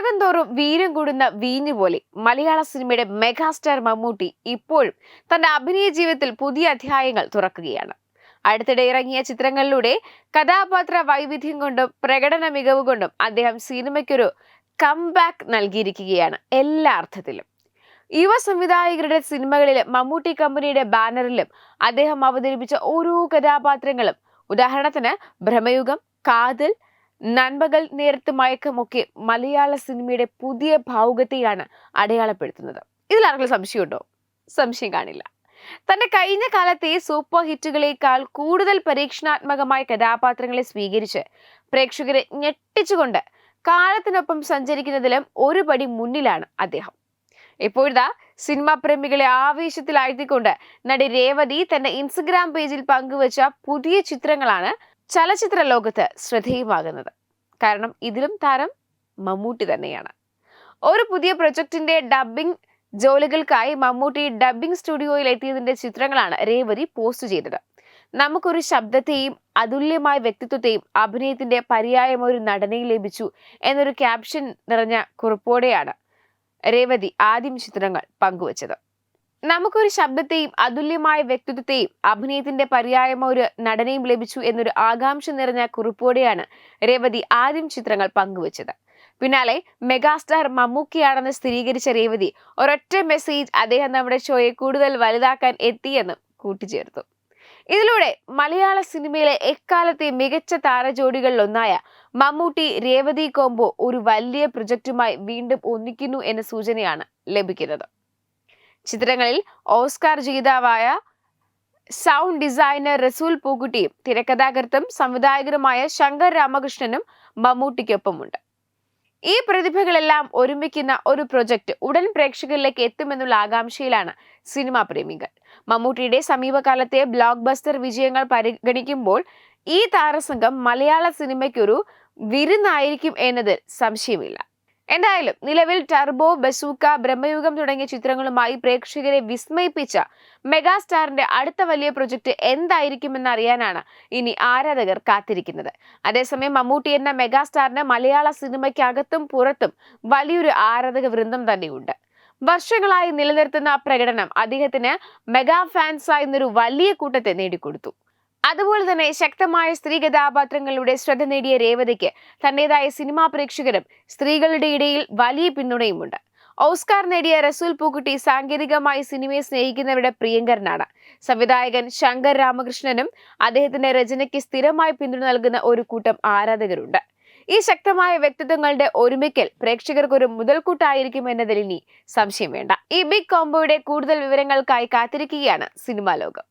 പഴകം തോറും വീര്യം കൂടുന്ന വീഞ്ഞു പോലെ മലയാള സിനിമയുടെ മെഗാസ്റ്റാർ മമ്മൂട്ടി ഇപ്പോഴും തന്റെ അഭിനയ ജീവിതത്തിൽ പുതിയ അധ്യായങ്ങൾ തുറക്കുകയാണ്. അടുത്തിടെ ഇറങ്ങിയ ചിത്രങ്ങളിലൂടെ കഥാപാത്ര വൈവിധ്യം കൊണ്ടും പ്രകടന മികവ് കൊണ്ടും അദ്ദേഹം സിനിമയ്ക്കൊരു കംബാക്ക് നൽകിയിരിക്കുകയാണ് എല്ലാ അർത്ഥത്തിലും. യുവ സംവിധായകരുടെ സിനിമകളിൽ മമ്മൂട്ടി കമ്പനിയുടെ ബാനറിലും അദ്ദേഹം അവതരിപ്പിച്ച ഓരോ കഥാപാത്രങ്ങളും. ഉദാഹരണത്തിന് ഭ്രമയുഗം കാതൽ നൻപകൽ നേരത്ത് മയക്കമൊക്കെ മലയാള സിനിമയുടെ പുതിയ ഭാവുകത്തെയാണ് അടയാളപ്പെടുത്തുന്നത്. ഇതിൽ ആർക്കും സംശയമുണ്ടോ? സംശയം കാണില്ല. തന്റെ കഴിഞ്ഞ കാലത്തെ സൂപ്പർ ഹിറ്റുകളേക്കാൾ കൂടുതൽ പരീക്ഷണാത്മകമായ കഥാപാത്രങ്ങളെ സ്വീകരിച്ച് പ്രേക്ഷകരെ ഞെട്ടിച്ചുകൊണ്ട് കാലത്തിനൊപ്പം സഞ്ചരിക്കുന്നതിലും ഒരു പടി മുന്നിലാണ് അദ്ദേഹം. ഇപ്പോഴത്തെ സിനിമാ പ്രേമികളെ ആവേശത്തിലാഴ്ത്തിക്കൊണ്ട് നടി രേവതി തന്റെ ഇൻസ്റ്റഗ്രാം പേജിൽ പങ്കുവച്ച പുതിയ ചിത്രങ്ങളാണ് ചലച്ചിത്ര ലോകത്ത് ശ്രദ്ധേയമാകുന്നത്. കാരണം ഇതിലും താരം മമ്മൂട്ടി തന്നെയാണ്. ഒരു പുതിയ പ്രൊജക്ടിന്റെ ഡബ്ബിംഗ് ജോലികൾക്കായി മമ്മൂട്ടി ഡബ്ബിംഗ് സ്റ്റുഡിയോയിൽ എത്തിയതിന്റെ ചിത്രങ്ങളാണ് രേവതി പോസ്റ്റ് ചെയ്തത്. നമുക്കൊരു ശബ്ദത്തെയും അതുല്യമായ വ്യക്തിത്വത്തെയും അഭിനയത്തിന്റെ പര്യായം ഒരു നടനയിൽ ലഭിച്ചു എന്നൊരു ക്യാപ്ഷൻ നിറഞ്ഞ കുറിപ്പോടെയാണ് രേവതി ആദ്യം ചിത്രങ്ങൾ പങ്കുവച്ചത്. നമുക്കൊരു ശബ്ദത്തെയും അതുല്യമായ വ്യക്തിത്വത്തെയും അഭിനയത്തിന്റെ പര്യായമോ ഒരു നടനയും ലഭിച്ചു എന്നൊരു ആകാംക്ഷ നിറഞ്ഞ കുറിപ്പോടെയാണ് രേവതി ആദ്യം ചിത്രങ്ങൾ പങ്കുവച്ചത്. പിന്നാലെ മെഗാസ്റ്റാർ മമ്മൂക്കിയാണെന്ന് സ്ഥിരീകരിച്ച രേവതി ഒരൊറ്റ മെസ്സേജ് അദ്ദേഹം നമ്മുടെ ഷോയെ കൂടുതൽ വലുതാക്കാൻ എത്തിയെന്നും കൂട്ടിച്ചേർത്തു. ഇതിലൂടെ മലയാള സിനിമയിലെ എക്കാലത്തെ മികച്ച താരജോഡികളിലൊന്നായ മമ്മൂട്ടി രേവതി കോംബോ ഒരു വലിയ പ്രൊജക്റ്റുമായി വീണ്ടും ഒന്നിക്കുന്നു എന്ന സൂചനയാണ് ലഭിക്കുന്നത്. ചിത്രങ്ങളിൽ ഓസ്കാർ ജേതാവായ സൗണ്ട് ഡിസൈനർ റസൂൽ പൂക്കുട്ടിയും തിരക്കഥാകൃത്തും സംവിധായകരുമായ ശങ്കർ രാമകൃഷ്ണനും മമ്മൂട്ടിക്കൊപ്പമുണ്ട്. ഈ പ്രതിഭകളെല്ലാം ഒരുമിക്കുന്ന ഒരു പ്രൊജക്ട് ഉടൻ പ്രേക്ഷകരിലേക്ക് എത്തുമെന്നുള്ള ആകാംക്ഷയിലാണ് സിനിമാ പ്രേമികൾ. മമ്മൂട്ടിയുടെ സമീപകാലത്തെ ബ്ലോക്ക് ബസ്റ്റർ വിജയങ്ങൾ പരിഗണിക്കുമ്പോൾ ഈ താരസംഘം മലയാള സിനിമയ്ക്കൊരു വിരുന്നായിരിക്കും എന്നതിൽ സംശയമില്ല. എന്തായാലും നിലവിൽ ടർബോ ബസൂക്ക ബ്രഹ്മയുഗം തുടങ്ങിയ ചിത്രങ്ങളുമായി പ്രേക്ഷകരെ വിസ്മയിപ്പിച്ച മെഗാസ്റ്റാറിന്റെ അടുത്ത വലിയ പ്രൊജക്ട് എന്തായിരിക്കുമെന്ന് അറിയാനാണ് ഇനി ആരാധകർ കാത്തിരിക്കുന്നത്. അതേസമയം മമ്മൂട്ടി എന്ന മെഗാസ്റ്റാറിന് മലയാള സിനിമയ്ക്കകത്തും പുറത്തും വലിയൊരു ആരാധക വൃന്ദം തന്നെയുണ്ട്. വർഷങ്ങളായി നിലനിർത്തുന്ന പ്രകടനം അദ്ദേഹത്തിന് മെഗാ ഫാൻസായി എന്നൊരു വലിയ കൂട്ടത്തെ നേടിക്കൊടുത്തു. അതുപോലെ തന്നെ ശക്തമായ സ്ത്രീ കഥാപാത്രങ്ങളുടെ ശ്രദ്ധ നേടിയ രേവതിക്ക് തന്റേതായ സിനിമാ പ്രേക്ഷകരും സ്ത്രീകളുടെ ഇടയിൽ വലിയ പിന്തുണയുമുണ്ട്. ഓസ്കാർ നേടിയ റസൂൽ പൂക്കുട്ടി സാങ്കേതികമായി സിനിമയെ സ്നേഹിക്കുന്നവരുടെ പ്രിയങ്കരനാണ്. സംവിധായകൻ ശങ്കർ രാമകൃഷ്ണനും അദ്ദേഹത്തിന്റെ രചനയ്ക്ക് സ്ഥിരമായി പിന്തുണ നൽകുന്ന ഒരു കൂട്ടം ആരാധകരുണ്ട്. ഈ ശക്തമായ വ്യക്തിത്വങ്ങളുടെ ഒരുമിക്കൽ പ്രേക്ഷകർക്ക് ഒരു മുതൽക്കൂട്ടായിരിക്കും എന്നതിൽ ഇനി സംശയം വേണ്ട. ഈ ബിഗ് കോംബോയുടെ കൂടുതൽ വിവരങ്ങൾക്കായി കാത്തിരിക്കുകയാണ് സിനിമാ ലോകം.